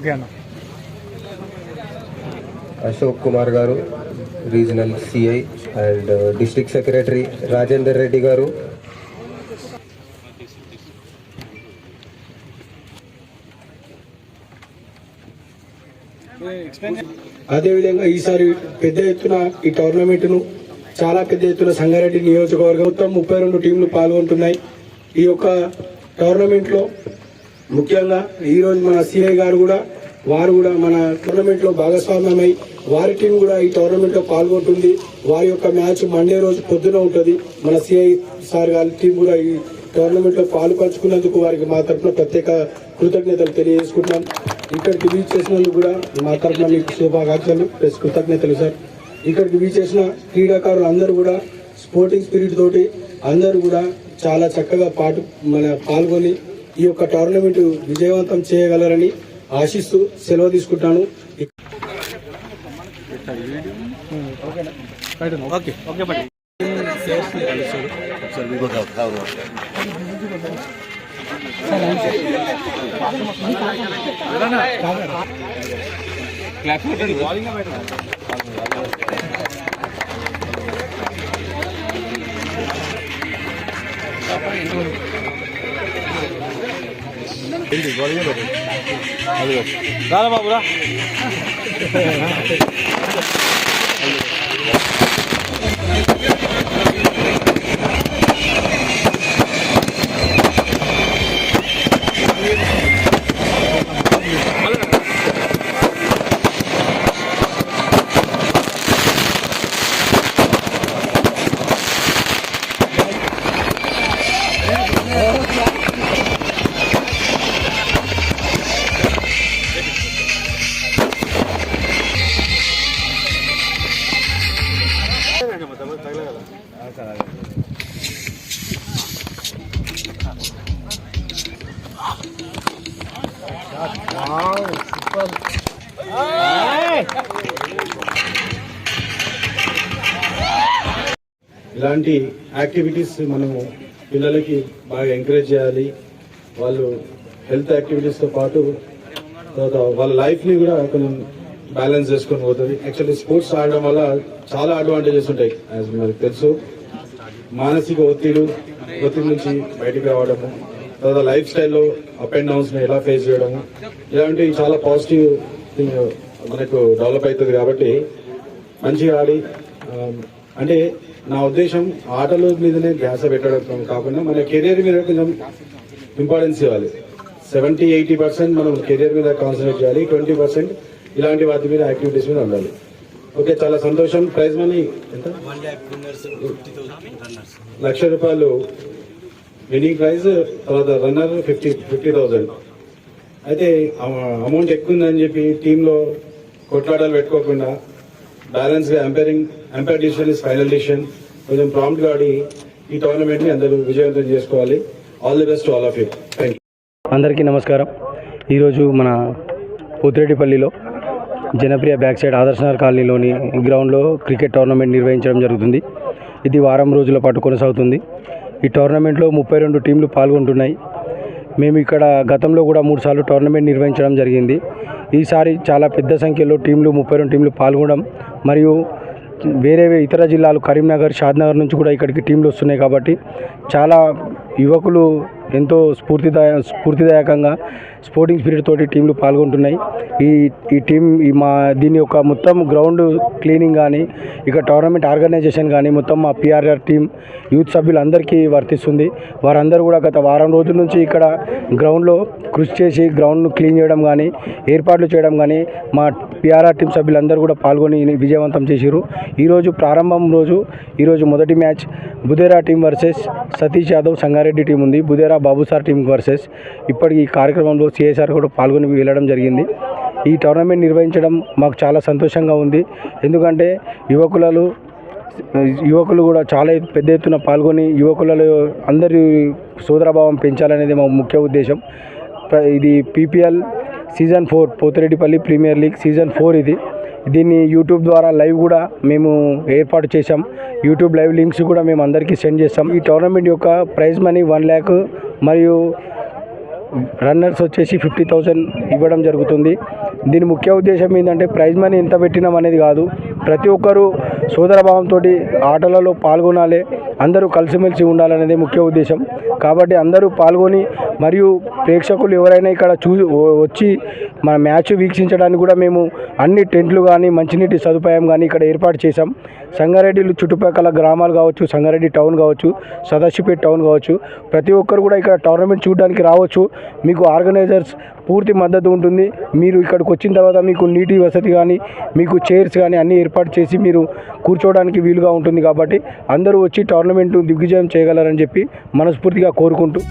Okay అన్న. అశోక్ కుమార్ గారు regional CI and district secretary Rajender Reddy గారు. అదేవిధంగా ఈసారి పెద్ద ఎత్తున ఈ టోర్నమెంట్ను చాలా పెద్ద ఎత్తున సంగారెడ్డి నియోజకవర్గం మొత్తం ముప్పై రెండు టీంలు పాల్గొంటున్నాయి. ఈ యొక్క టోర్నమెంట్లో ముఖ్యంగా ఈరోజు మన సిఐ గారు కూడా వారు కూడా మన టోర్నమెంట్లో భాగస్వామ్యమై వారి టీం కూడా ఈ టోర్నమెంట్లో పాల్గొంటుంది. వారి యొక్క మ్యాచ్ మండే రోజు పొద్దున ఉంటుంది. మన సిఐ సార్ గారి టీం కూడా ఈ టోర్నమెంట్లో పాలు పంచుకున్నందుకు వారికి మా తరఫున ప్రత్యేక కృతజ్ఞతలు తెలియజేసుకుంటున్నాం. ఇక్కడికి వీచ్ చేసినందుకు కూడా మా తరఫున మీకు శుభాకాంక్షలు ప్లస్ కృతజ్ఞతలు సార్. ఇక్కడికి వీచ్ చేసిన క్రీడాకారులు అందరూ కూడా స్పోర్టింగ్ స్పిరిట్ తోటి అందరూ కూడా చాలా చక్కగా పాటు మన పాల్గొని ఈ యొక్క టోర్నమెంట్ విజయవంతం చేయగలరని ఆశిస్తూ సెలవు తీసుకుంటాను. ఓకే. ఓకే బట్ బాబురా ఇలాంటి యాక్టివిటీస్ మనము పిల్లలకి బాగా ఎంకరేజ్ చేయాలి. వాళ్ళు హెల్త్ యాక్టివిటీస్తో పాటు తర్వాత వాళ్ళ లైఫ్ని కూడా కొంచెం బ్యాలెన్స్ చేసుకొని పోతుంది. యాక్చువల్లీ స్పోర్ట్స్ ఆడడం వల్ల చాలా అడ్వాంటేజెస్ ఉంటాయి యాజ్ మనకు తెలుసు. మానసిక ఒత్తిడి ఒత్తిడి నుంచి బయటకు రావడము తర్వాత లైఫ్ స్టైల్లో అప్ అండ్ డౌన్స్ ఎలా ఫేస్ చేయడము ఇలాంటివి చాలా పాజిటివ్ థింగ్ మనకు డెవలప్ అవుతుంది కాబట్టి మంచిగా ఆడి um, అంటే నా ఉద్దేశం ఆటల మీదనే ధ్యాస పెట్టడం కాకుండా మన కెరీర్ మీద కొంచెం ఇంపార్టెన్స్ ఇవ్వాలి. సెవెంటీ ఎయిటీ పర్సెంట్ మనం కెరీర్ మీద కాన్సన్ట్రేట్ చేయాలి ట్వంటీ పర్సెంట్ ఇలాంటి వాటి మీద యాక్టివిటీస్ మీద ఉండాలి. ఓకే చాలా సంతోషం. ప్రైజ్ మనీ ఎంత? లక్ష రూపాయలు. Winning prize? తర్వాత రన్నర్ ఫిఫ్టీ ఫిఫ్టీ థౌజండ్. అయితే అమౌంట్ ఎక్కువ ఉందని చెప్పి టీంలో కొట్లాటలు పెట్టుకోకుండా బ్యాలెన్స్గా umpiring umpire decision is final decision. కొంచెం ప్రాంప్ట్గా ఆడి ఈ టోర్నమెంట్ని అందరూ విజయవంతం చేసుకోవాలి. All the best all of you. Thank అందరికీ నమస్కారం. ఈరోజు మన పోతిరెడ్డిపల్లిలో జనప్రియ బ్యాక్ సైడ్ ఆదర్శనగర్ కాలనీలోని గ్రౌండ్లో క్రికెట్ టోర్నమెంట్ నిర్వహించడం జరుగుతుంది. ఇది వారం రోజుల పాటు కొనసాగుతుంది. ఈ టోర్నమెంట్లో ముప్పై రెండు టీంలు పాల్గొంటున్నాయి. మేము ఇక్కడ గతంలో కూడా మూడు సార్లు టోర్నమెంట్ నిర్వహించడం జరిగింది. ఈసారి చాలా పెద్ద సంఖ్యలో టీంలు ముప్పై రెండు టీంలు పాల్గొనడం మరియు వేరే ఇతర జిల్లాలు కరీంనగర్ షాద్నగర్ నుంచి కూడా ఇక్కడికి టీంలు వస్తున్నాయి కాబట్టి చాలా యువకులు ఎంతో స్ఫూర్తిదాయ స్ఫూర్తిదాయకంగా స్పోర్టింగ్ స్పిరిట్ తోటి టీంలు పాల్గొంటున్నాయి. ఈ ఈ టీం ఈ మా దీని యొక్క మొత్తం గ్రౌండ్ క్లీనింగ్ కానీ ఇక టోర్నమెంట్ ఆర్గనైజేషన్ కానీ మొత్తం మా పిఆర్ఆర్ టీం యూత్ సభ్యులందరికీ వర్తిస్తుంది. వారందరూ కూడా గత వారం రోజుల నుంచి ఇక్కడ గ్రౌండ్లో కృషి చేసి గ్రౌండ్ను క్లీన్ చేయడం కానీ ఏర్పాట్లు చేయడం కానీ మా పిఆర్ఆర్ టీం సభ్యులందరూ కూడా పాల్గొని విజయవంతం చేసిరు ఈరోజు ప్రారంభం రోజు ఈరోజు మొదటి match Budhera team versus Satish Yadav Sangareddy team ఉంది. Budhera Babu sir team versus. ఇప్పటికి ఈ కార్యక్రమంలో సిఎస్ఆర్ కూడా పాల్గొని వెళ్ళడం జరిగింది. ఈ టోర్నమెంట్ నిర్వహించడం మాకు చాలా సంతోషంగా ఉంది. ఎందుకంటే యువకులలో యువకులు కూడా చాలా పెద్ద ఎత్తున పాల్గొని యువకులలో అందరి సోదరభావం పెంచాలనేది మా ముఖ్య ఉద్దేశం. ప్ర- ఇది PPL season four Pothireddypalli premier league season four ఇది. దీన్ని యూట్యూబ్ ద్వారా లైవ్ కూడా మేము ఏర్పాటు చేశాం. యూట్యూబ్ లైవ్ లింక్స్ కూడా మేము అందరికీ సెండ్ చేస్తాం. ఈ టోర్నమెంట్ యొక్క ప్రైజ్ మనీ వన్ ల్యాక్ మరియు రన్నర్స్ వచ్చేసి ఫిఫ్టీ థౌజండ్ ఇవ్వడం జరుగుతుంది. దీని ముఖ్య ఉద్దేశం ఏంటంటే ప్రైజ్ మనీ ఎంత పెట్టినాం అనేది కాదు. ప్రతి ఒక్కరూ సోదరభావంతో ఆటలలో పాల్గొనాలి అందరూ కలిసిమెలిసి ఉండాలనేది ముఖ్య ఉద్దేశం. కాబట్టి అందరూ పాల్గొని మరియు ప్రేక్షకులు ఎవరైనా ఇక్కడ చూ వచ్చి మన మ్యాచ్ వీక్షించడానికి కూడా మేము అన్ని టెంట్లు కానీ మంచినీటి సదుపాయం కానీ ఇక్కడ ఏర్పాటు చేశాం. సంగారెడ్డి చుట్టుపక్కల గ్రామాలు కావచ్చు సంగారెడ్డి టౌన్ కావచ్చు సదాశివపేట టౌన్ కావచ్చు ప్రతి ఒక్కరు కూడా ఇక్కడ టోర్నమెంట్ చూడడానికి రావచ్చు. మీకు ఆర్గనైజర్స్ పూర్తి మద్దతు ఉంటుంది. మీరు ఇక్కడికి వచ్చిన తర్వాత మీకు నీటి వసతి కానీ మీకు చైర్స్ కానీ అన్నీ ఏర్పాటు చేసి మీరు కూర్చోవడానికి వీలుగా ఉంటుంది కాబట్టి అందరూ వచ్చి టోర్నమెంట్ దిగ్విజయం చేయగలరని చెప్పి మనస్ఫూర్తిగా కోరుకుంటూ